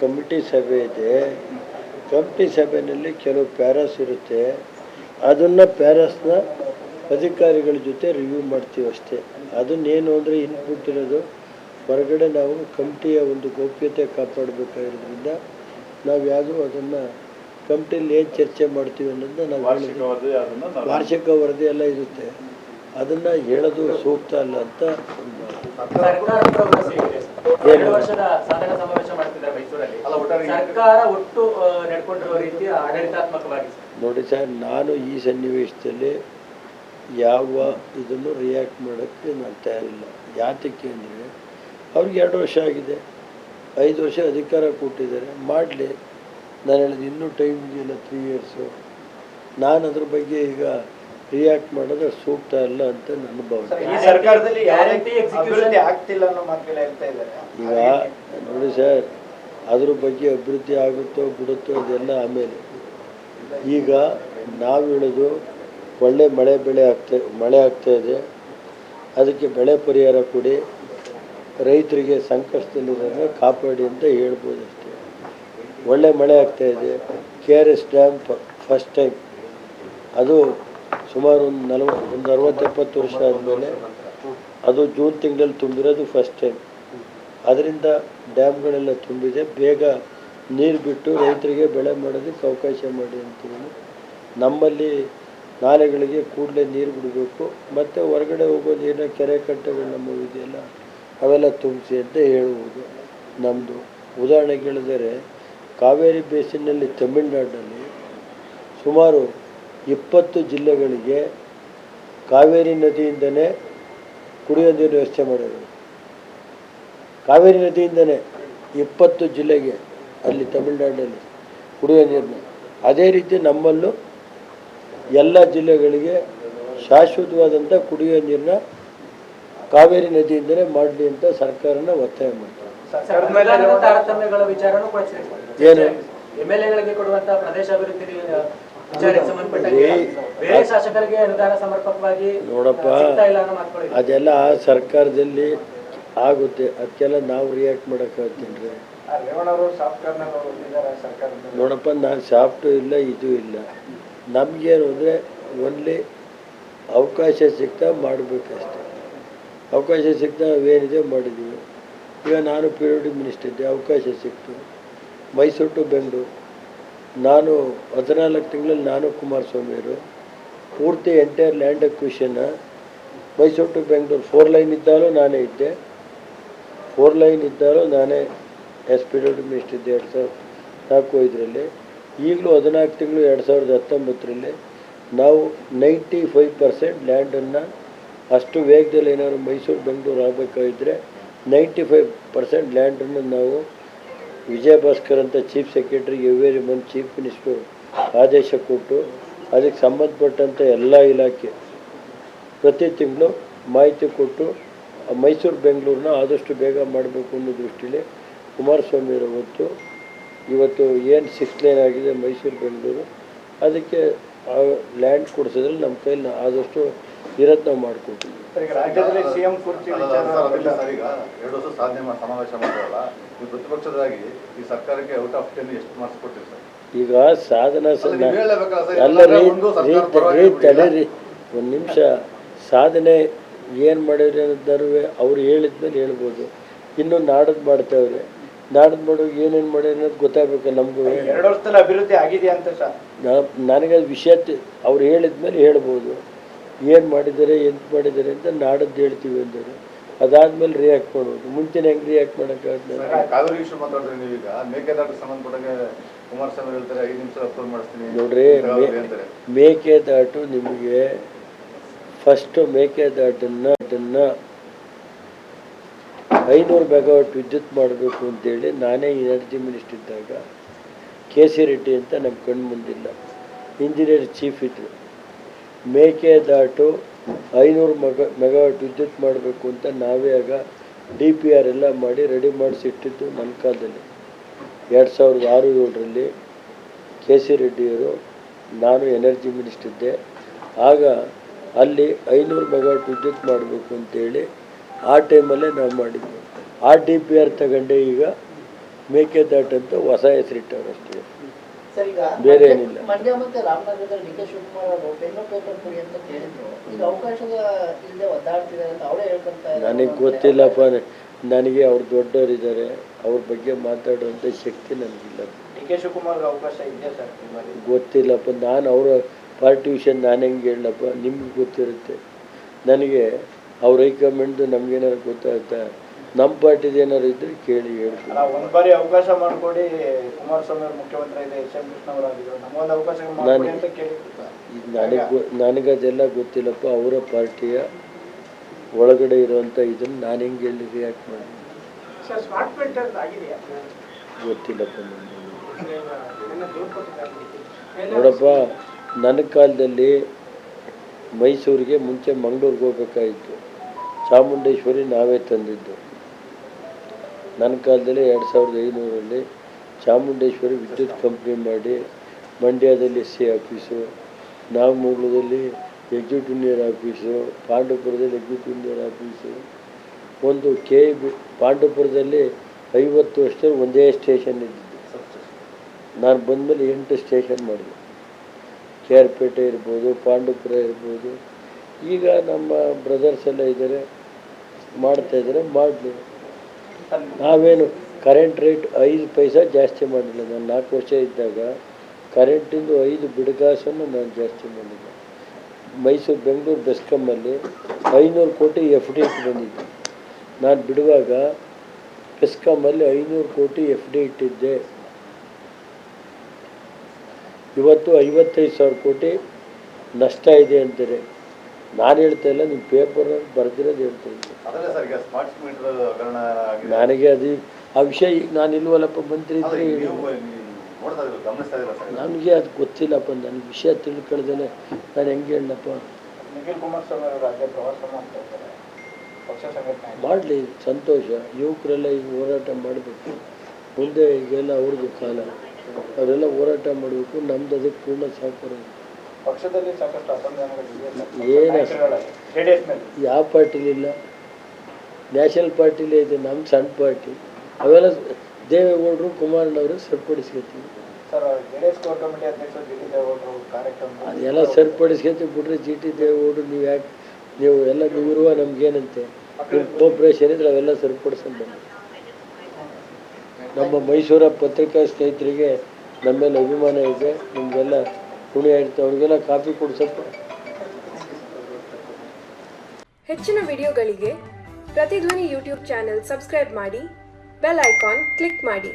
Committee ಸಭೆ ಇದೆ. Committee ಸಭೆಯಲ್ಲಿ ಕೆಲವು ಪ್ಯಾರಸ್ ಇರುತ್ತೆ. ಅದನ್ನು ಪ್ಯಾರಸ್ನ ಅಧಿಕಾರಿಗಳ ಜೊತೆ ರಿವ್ಯೂ ಮಾಡ್ತೀವಿ ಅಷ್ಟೇ. ಅದನ್ನೇನು ಅಂದರೆ ಇನ್ಪುಟ್ ಇರೋದು. ಹೊರಗಡೆ ನಾವು ಕಮಿಟಿಯ ಒಂದು ಗೌಪ್ಯತೆ ಕಾಪಾಡಬೇಕಾಗಿರೋದ್ರಿಂದ ನಾವು ಯಾವುದೂ ಅದನ್ನು ಕಮಿಟಿಯಲ್ಲಿ ಏನು ಚರ್ಚೆ ಮಾಡ್ತೀವಿ ಅನ್ನೋದನ್ನ ನಾವು ವಾರ್ಷಿಕ ವರದಿ ಎಲ್ಲ ಇರುತ್ತೆ. ಅದನ್ನು ಹೇಳೋದು ಸೂಕ್ತ ಅಲ್ಲ ಅಂತ ಒಂದು ಸರ್ಕಾರ ಒಟ್ಟು ನಡ್ಕೊಂಡಿರುವ ರೀತಿ ಆಡಳಿತಾತ್ಮಕವಾಗಿ ನೋಡಿ ಸರ್ ನಾನು ಈ ಸನ್ನಿವೇಶದಲ್ಲಿ ಯಾವ ಇದನ್ನು ರಿಯಾಕ್ಟ್ ಮಾಡೋಕ್ಕೆ ನಾನು ತಯಾರಿಲ್ಲ. ಯಾತಕ್ಕೆ ಅಂದರೆ ಅವ್ರಿಗೆ ಎರಡು ವರ್ಷ ಆಗಿದೆ. ಐದು ವರ್ಷ ಅಧಿಕಾರ ಕೊಟ್ಟಿದ್ದಾರೆ. ಮಾಡಲಿ. ನಾನು ಹೇಳಿದ ಇನ್ನೂ ಟೈಮ್ ಇದೆಯಲ್ಲ ತ್ರೀ ಇಯರ್ಸು ನಾನು ಅದ್ರ ಬಗ್ಗೆ ಈಗ ರಿಯಾಕ್ಟ್ ಮಾಡೋದು ಸೂಕ್ತ ಅಲ್ಲ ಅಂತ ನನ್ನ ಭಾವನೆ. ಈಗ ನೋಡಿ ಸರ್ ಅದ್ರ ಬಗ್ಗೆ ಅಭಿವೃದ್ಧಿ ಆಗುತ್ತೋ ಬಿಡುತ್ತೋ ಅದೆಲ್ಲ ಆಮೇಲೆ. ಈಗ ನಾವು ಹೇಳೋದು ಒಳ್ಳೆ ಮಳೆ ಬೆಳೆ ಆಗ್ತಾ, ಮಳೆ ಆಗ್ತಾ ಇದೆ. ಅದಕ್ಕೆ ಬೆಳೆ ಪರಿಹಾರ ಕೊಡಿ. ರೈತರಿಗೆ ಸಂಕಷ್ಟದಲ್ಲಿರೋದನ್ನು ಕಾಪಾಡಿ ಅಂತ ಹೇಳ್ಬೋದು ಅಷ್ಟೇ. ಒಳ್ಳೆ ಮಳೆ ಆಗ್ತಾ ಇದೆ. K R S dam first time. ಅದು ಸುಮಾರು ಒಂದು ನಲ್ವತ್ತು, ಒಂದು ಅರವತ್ತೆಪ್ಪತ್ತು ವರ್ಷ ಆದಮೇಲೆ ಅದು ಜೂನ್ ತಿಂಗಳಲ್ಲಿ ತುಂಬಿರೋದು ಫಸ್ಟ್ ಟೈಮ್. ಅದರಿಂದ ಡ್ಯಾಮ್ಗಳೆಲ್ಲ ತುಂಬಿದೆ. ಬೇಗ ನೀರು ಬಿಟ್ಟು ರೈತರಿಗೆ ಬೆಳೆ ಮಾಡೋದಕ್ಕೆ ಅವಕಾಶ ಮಾಡಿ ಅಂತೀವಿ ನಮ್ಮಲ್ಲಿ ನಾಲೆಗಳಿಗೆ ಕೂಡಲೇ ನೀರು ಬಿಡಬೇಕು. ಮತ್ತು ಹೊರಗಡೆ ಹೋಗೋ ನೀರಿನ ಕೆರೆ ಕಟ್ಟೆಗಳು ನಮ್ಮ ಇದೆಯಲ್ಲ, ಅವೆಲ್ಲ ತುಂಬಿಸಿ ಅಂತ ಹೇಳುವುದು ನಮ್ಮದು ಉದಾಹರಣೆಗೆ ಹೇಳಿದರೆ, ಕಾವೇರಿ ಬೇಸಿನಲ್ಲಿ ತಮಿಳುನಾಡಿನಲ್ಲಿ ಸುಮಾರು ಇಪ್ಪತ್ತು ಜಿಲ್ಲೆಗಳಿಗೆ ಕಾವೇರಿ ನದಿಯಿಂದಲೇ ಕುಡಿಯೋ ನೀರು ವ್ಯವಸ್ಥೆ ಮಾಡಿರೋದು ಕಾವೇರಿ ನದಿಯಿಂದನೇ ಇಪ್ಪತ್ತು ಜಿಲ್ಲೆಗೆ ಅಲ್ಲಿ ತಮಿಳುನಾಡಿನಲ್ಲಿ ಕುಡಿಯೋ ನೀರನ್ನ ಅದೇ ರೀತಿ ನಮ್ಮಲ್ಲೂ ಎಲ್ಲ ಜಿಲ್ಲೆಗಳಿಗೆ ಶಾಶ್ವತವಾದಂಥ ಕುಡಿಯೋ ನೀರನ್ನ ಕಾವೇರಿ ನದಿಯಿಂದಲೇ ಮಾಡಲಿ ಅಂತ ಸರ್ಕಾರನ ಒತ್ತಾಯ ಮಾಡ್ತಾರೆ ಏನು? ನೋಡಪ್ಪ. ಅದೆಲ್ಲ ಸರ್ಕಾರದಲ್ಲಿ ಆಗುತ್ತೆ. ಅದಕ್ಕೆಲ್ಲ ನಾವು ರಿಯಾಕ್ಟ್ ಮಾಡೋಕ್ಕಾಗ್ತೀನಿ ರೀ ನೋಡಪ್ಪ ನಾನು ಸಾಫ್ಟು ಇಲ್ಲ ಇದು ಇಲ್ಲ. ನಮಗೇನು ಅಂದರೆ ಓನ್ಲಿ ಅವಕಾಶ ಸಿಗ್ತಾ ಮಾಡಬೇಕಷ್ಟೆ. ಅವಕಾಶ ಸಿಗ್ತಾ ನಾವೇನಿದೆ ಮಾಡಿದ್ದೀವಿ ಈಗ ನಾನು ಪಿ ಡಿ ಮಿನಿಸ್ಟರ್ ಇದ್ದೆ ಅವಕಾಶ ಸಿಕ್ತು. ಮೈಸೂರು ಟು ಬೆಂಗಳೂರು. ನಾನು ಹದಿನಾಲ್ಕು ತಿಂಗಳಲ್ಲಿ ನಾನು ಕುಮಾರಸ್ವಾಮಿಯವರು ಪೂರ್ತಿ entire land ಅಕ್ವಿಷನ್ನ Mysuru to Bengaluru. Four lane ಇದ್ದಾಗಲೂ ನಾನೇ ಇದ್ದೆ. ಫೋರ್ ಲೈನ್ ಇದ್ದಾಗ ನಾನೇ ಎಸ್ ಪಿ ಡಬ್ಲ್ಯೂ ಇದ್ದೆ ಎರಡು ಸಾವಿರದ ನಾಲ್ಕು ಐದರಲ್ಲಿ. ಈಗಲೂ ಹದಿನಾಲ್ಕು ತಿಂಗಳು ಎರಡು ಸಾವಿರದ ಹತ್ತೊಂಬತ್ತರಲ್ಲಿ ನಾವು ನೈಂಟಿ ಫೈವ್ ಪರ್ಸೆಂಟ್ ಲ್ಯಾಂಡನ್ನು ಅಷ್ಟು ವೇಗದಲ್ಲಿ ಏನಾದ್ರು ಮೈಸೂರು, ಬೆಂಗಳೂರು ಆಗಬೇಕಾಗಿದ್ದರೆ ನೈಂಟಿ ಫೈವ್ ಪರ್ಸೆಂಟ್ ಲ್ಯಾಂಡನ್ನು ನಾವು ವಿಜಯ ಭಾಸ್ಕರ್ ಅಂತ ಚೀಫ್ ಸೆಕ್ರೆಟರಿ ಎವ್ರಿ ಮನ್ ಚೀಫ್ ಮಿನಿಸ್ಟ್ರು ಆದೇಶ ಕೊಟ್ಟು ಅದಕ್ಕೆ ಸಂಬಂಧಪಟ್ಟಂಥ ಎಲ್ಲ ಇಲಾಖೆ ಪ್ರತಿ ತಿಂಗಳು ಮಾಹಿತಿ ಕೊಟ್ಟು ಮೈಸೂರು ಬೆಂಗಳೂರನ್ನ ಆದಷ್ಟು ಬೇಗ ಮಾಡಬೇಕು ಅನ್ನೋ ದೃಷ್ಟಿಲಿ ಕುಮಾರಸ್ವಾಮಿಯವರು ಹೊತ್ತು ಇವತ್ತು ಏನು ಸಿಕ್ಸ್ ಲೈನ್ ಆಗಿದೆ ಮೈಸೂರು ಬೆಂಗಳೂರು ಅದಕ್ಕೆ ಆ ಲ್ಯಾಂಡ್ ಕೊಡಿಸೋದ್ರಲ್ಲಿ ನಮ್ಮ ಕೈಲಿ ಆದಷ್ಟು ಇರತ್ನ ಮಾಡ್ಕೊಡ್ತೀವಿ. ಈಗ ರಾಜ್ಯದಲ್ಲಿ ಸಿಎಂ ಕುರ್ಚಿ ಅಲ್ಲ, ವಿಚಾರ ಸರ್, ಅದಿಲ್ಲ ಸರ್, ಈಗ ಎರಡು ವರ್ಷ ಸಾಧನೆ ಸಮಾವೇಶ ಮಾಡಿದ್ರಲ್ಲ ನೀವು ಪ್ರತಿಪಕ್ಷದಾಗಿ ಈ ಸರ್ಕಾರಕ್ಕೆ ಔಟ್ ಆಫ್ ಟೆನ್ ಎಷ್ಟು ಮಾರ್ಕ್ಸ್ ಕೊಟ್ಟಿರಿ ಸರ್? ಈಗ ಸಾಧನಾ ಸ ಅಲ್ಲ, ಸರ್, ರೀ ಒಂದು ರೀ ಸರ್ಕಾರ ಪರವಾಗಿ ರೀ ಬಿಡಿ. ತಡೀರಿ ಒಂದು ನಿಮಿಷ. ಸಾಧನೆ ಏನು ಮಾಡಿದ್ರೆ ಅನ್ನೋದಾರು ಅವ್ರು ಹೇಳಿದ್ಮೇಲೆ ಹೇಳ್ಬೋದು. ಇನ್ನು ನಾಡದ್ ಮಾಡ್ತಾವ್ರೆ. ನಾಡದ್ ಮಾಡೋ ಏನೇನು ಮಾಡ್ಯಾರ ಅನ್ನೋದು ಗೊತ್ತಾಗಬೇಕು ನಮಗೂ. ಎರಡು ವರ್ಷದಲ್ಲಿ ಅಭಿವೃದ್ಧಿ ಆಗಿದೆ ಅಂತ ಸರ್. ನನಗೆ ಅದು ವಿಷಯ ಅವ್ರು ಹೇಳಿದ್ಮೇಲೆ ಹೇಳ್ಬೋದು. ಏನು ಮಾಡಿದ್ದಾರೆ ಎಂತ ಮಾಡಿದ್ದಾರೆ ಅಂತ ನಾಡದ್ದು ಹೇಳ್ತೀವಿ ಅಂದರು. ಅದಾದ್ಮೇಲೆ ರಿಯಾಕ್ಟ್ ಮಾಡ್ಬೋದು. ಮುಂಚೆನೇ ಹೆಂಗೆ ರಿಯಾಕ್ಟ್ ಮಾಡಿಸ್ತೀನಿ. ನೋಡ್ರಿ ಮೇಕೆದಾಟು ನಿಮಗೆ ಫಸ್ಟು ಮೇಕೆದಾಟನ್ನು ಅದನ್ನು ಐನೂರು ಮೆಗಾವಟ್ ವಿದ್ಯುತ್ ಮಾಡಬೇಕು ಅಂತೇಳಿ ನಾನೇ ಎನರ್ಜಿ ಮಿನಿಸ್ಟರ್ ಇದ್ದಾಗ ಕೆ ಸಿ ರೆಡ್ಡಿ ಅಂತ ನಮ್ಮ ಕಣ್ಣು ಮುಂದಿಲ್ಲ. ಇಂಜಿನಿಯರ್ ಚೀಫ್ ಇದ್ರು. ಮೇಕೆದಾಟು ಐನೂರು ಮೆಗಾ ಮೆಗಾವಟ್ ವಿದ್ಯುತ್ ಮಾಡಬೇಕು ಅಂತ ನಾವೇ ಆಗ ಡಿ ಪಿ ಆರ್ ಎಲ್ಲ ಮಾಡಿ ರೆಡಿ ಮಾಡಿಸಿ ಇಟ್ಟಿದ್ದು ನನ್ನ ಕಾಲದಲ್ಲಿ. ಎರಡು ಸಾವಿರದ ಆರು ಏಳರಲ್ಲಿ ಕೆ ಸಿ ರೆಡ್ಡಿಯವರು ನಾನು ಎನರ್ಜಿ ಮಿನಿಸ್ಟರ್ ಇದ್ದೆ. ಆಗ ಅಲ್ಲಿ ಐನೂರು ಮೆಗಾವಟ್ ವಿದ್ಯುತ್ ಮಾಡಬೇಕು ಅಂತೇಳಿ ಆ ಟೈಮಲ್ಲೇ ನಾವು ಮಾಡಿದ್ವಿ. ಆ ಡಿ ಪಿ ಆರ್ ತಗೊಂಡೆ ಈಗ ಮೇಕೆದಾಟು ಅಂತ ಹೊಸ ಹೆಸರಿಟ್ಟವ್ರು ಅಷ್ಟೇ. ಸರ್ ಈಗ ಬೇರೆ ಏನಿಲ್ಲ. ನನಗೆ ಗೊತ್ತಿಲ್ಲಪ್ಪ. ನನಗೆ ಅವ್ರು ದೊಡ್ಡವರಿದ್ದಾರೆ. ಅವ್ರ ಬಗ್ಗೆ ಮಾತಾಡುವಂಥ ಶಕ್ತಿ ನನಗಿಲ್ಲ. ಡಿ ಕೆ ಶಿವಕುಮಾರ್ ಅವಕಾಶ ಇದೆಯಾ ಸರ್ ಗೊತ್ತಿಲ್ಲಪ್ಪ. ನಾನು ಅವರ ಪಾರ್ಟಿ ವಿಷಯ ನಾನು ಹೆಂಗೆ ಹೇಳಪ್ಪ ನಿಮ್ಗೆ ಗೊತ್ತಿರುತ್ತೆ ನನಗೆ ಅವ್ರ ಹೈಕಮಾಂಡ್ದು ನಮ್ಗೇನಾದ್ರು ಗೊತ್ತಾಗುತ್ತಾ ನಮ್ಮ ಪಾರ್ಟಿದು ಏನಾದ್ರು ಇದ್ರೆ ಕೇಳಿ ಹೇಳಿ ಒಂದು ಬಾರಿ ಅವಕಾಶ ಮಾಡಿಕೊಡಿ ಕುಮಾರಸ್ವಾಮಿ ಅವರು ಮುಖ್ಯಮಂತ್ರಿ ಇದೆ ಎಂ ನಮಗೊಂದು ಅವಕಾಶ ನನಗೆ ಗೊ ನನಗದೆಲ್ಲ ಗೊತ್ತಿಲ್ಲಪ್ಪ ಅವರ ಪಾರ್ಟಿಯ ಒಳಗಡೆ ಇರುವಂಥ ಇದನ್ನು ನಾನು ಹೆಂಗೆ ಹೇಳಿ ರಿಯಾಕ್ಟ್ ಮಾಡಿ ಗೊತ್ತಿಲ್ಲಪ್ಪ ನೋಡಪ್ಪ ನನ್ನ ಕಾಲದಲ್ಲಿ ಮೈಸೂರಿಗೆ ಮುಂಚೆ ಮಂಗಳೂರಿಗೆ ಹೋಗ್ಬೇಕಾಗಿತ್ತು. ಚಾಮುಂಡೇಶ್ವರಿ ನಾವೇ ತಂದಿದ್ದು. ನನ್ನ ಕಾಲದಲ್ಲಿ ಎರಡು ಸಾವಿರದ ಐನೂರಲ್ಲಿ ಚಾಮುಂಡೇಶ್ವರಿ ವಿದ್ಯುತ್ ಕಂಪ್ನಿ ಮಾಡಿ ಮಂಡ್ಯದಲ್ಲಿ ಎಸ್ ಸಿ ಆಫೀಸು, ನಾಗಮಂಗಲದಲ್ಲಿ ಎಕ್ಸಿಕ್ಯೂಟಿವ್ ಆಫೀಸು, ಪಾಂಡವಪುರದಲ್ಲಿ ಎಕ್ಸಿಕ್ಯೂಟಿವ್ ಆಫೀಸು, ಒಂದು ಕೆ ಬಿ ಪಾಂಡವಪುರದಲ್ಲಿ ಐವತ್ತು ವರ್ಷದಲ್ಲಿ ಒಂದೇ ಸ್ಟೇಷನ್ ಇದ್ದಿದ್ದು. ನಾನು ಬಂದಮೇಲೆ ಎಂಟು ಸ್ಟೇಷನ್ ಮಾಡಿದೆ. ಕೆ ಪೇಟೆ ಇರ್ಬೋದು, ಪಾಂಡುಪುರ ಇರ್ಬೋದು. ಈಗ ನಮ್ಮ ಬ್ರದರ್ಸ್ ಎಲ್ಲ ಇದ್ದಾರೆ, ಮಾಡ್ತಾ ಇದ್ದಾರೆ, ಮಾಡಲಿ. ನಾವೇನು ಕರೆಂಟ್ ರೇಟ್ ಐದು ಪೈಸಾ ಜಾಸ್ತಿ ಮಾಡಿಲ್ಲ. ನಾನು ನಾಲ್ಕು ವರ್ಷ ಇದ್ದಾಗ ಕರೆಂಟಿಂದು ಐದು ಬಿಡುಗಾಸನ್ನು ನಾನು ಜಾಸ್ತಿ ಮಾಡಿದ್ದೆ. ಮೈಸೂರು, ಬೆಂಗಳೂರು ಬೆಸ್ಕಮ್ಮಲ್ಲಿ ಐನೂರು ಕೋಟಿ ಎಫ್ ಡಿ ಇಟ್ಟು ಬಂದಿದ್ದೆ ನಾನು ಬಿಡುವಾಗ ಬೆಸ್ಕಮ್ಮಲ್ಲಿ ಐನೂರು ಕೋಟಿ ಎಫ್ ಡಿ ಇಟ್ಟಿದ್ದೆ. ಇವತ್ತು ಐವತ್ತೈದು ಸಾವಿರ ಕೋಟಿ ನಷ್ಟ ಇದೆ ಅಂತಾರೆ. ನಾನು ಹೇಳ್ತಾ ಇಲ್ಲ ನಿಮ್ಮ ಪೇಪರಲ್ಲಿ ಬರೆದಿರೋದು ಹೇಳ್ತೀನಿ ನನಗೆ ಅದು ಆ ವಿಷಯ ಈಗ ನಾನು ಇಲ್ವಲ್ಲಪ್ಪ ಮಂತ್ರಿ ಇದ್ರೆ ನನಗೆ ಅದು ಗೊತ್ತಿಲ್ಲಪ್ಪ ನನಗೆ ವಿಷಯ ತಿಳ್ಕೊಳ್ದೇನೆ ನಾನು ಹೆಂಗೆ ಹೇಳಪ್ಪ ಮಾಡಲಿ ಸಂತೋಷ. ಯುವಕರೆಲ್ಲ ಈಗ ಹೋರಾಟ ಮಾಡಬೇಕು. ಮುಂದೆ ಈಗೆಲ್ಲ ಅವ್ರದ್ದು ಕಾಲ. ಅವರೆಲ್ಲ ಹೋರಾಟ ಮಾಡಬೇಕು. ನಮ್ದು ಅದಕ್ಕೆ ಪೂರ್ಣ ಸಹಕಾರ. ಪಕ್ಷದಲ್ಲಿ ಸಾಕಷ್ಟು ಏನು ಯಾವ ಪಾರ್ಟಿಲಿಲ್ಲ ನ್ಯಾಷನಲ್ ಪಾರ್ಟಿಲೇ ಇದೆ. ನಮ್ಮ ಸಣ್ಣ ಪಾರ್ಟಿ. ಅವೆಲ್ಲ ದೇವೇಗೌಡರು ಕುಮಾರಣ್ಣವರು ಸರಿಪಡಿಸ್ಕೊತೀವಿ. ಅದೆಲ್ಲ ಸರಿಪಡಿಸ್ಕೊತೀವಿ ಬಿಟ್ರೆ ಜಿ ಟಿ ದೇವೇಗೌಡರು ನೀವು ಯಾಕೆ ನೀವು ಎಲ್ಲ ನೀವಿರುವ ನಮ್ಗೇನಂತೆ. ನಿಮ್ಮ ಕೋಪ್ರೇಷನ್ ಇದ್ರೆ ಅವೆಲ್ಲ ಸರಿಪಡಿಸ್ಕೊಂಡು ಬನ್ನಿ. ನಮ್ಮ ಮೈಸೂರ ಪತ್ರಿಕಾ ಸ್ನೇಹಿತರಿಗೆ, ನಮ್ಮ ಮೇಲೆ ಅಭಿಮಾನ ಇದೆ, ನಿಮಗೆಲ್ಲ ಪುಣ್ಯ ಇರುತ್ತೆ ಅವ್ರಿಗೆಲ್ಲ ಕಾಫಿ ಕೊಡಿಸಪ್ಪ ಹೆಚ್ಚಿನ ವಿಡಿಯೋಗಳಿಗೆ ಪ್ರತಿಧ್ವನಿ ಯೂಟ್ಯೂಬ್ ಚಾನೆಲ್ ಸಬ್ಸ್ಕ್ರೈಬ್ ಮಾಡಿ, ಬೆಲ್ ಐಕಾನ್ ಕ್ಲಿಕ್ ಮಾಡಿ.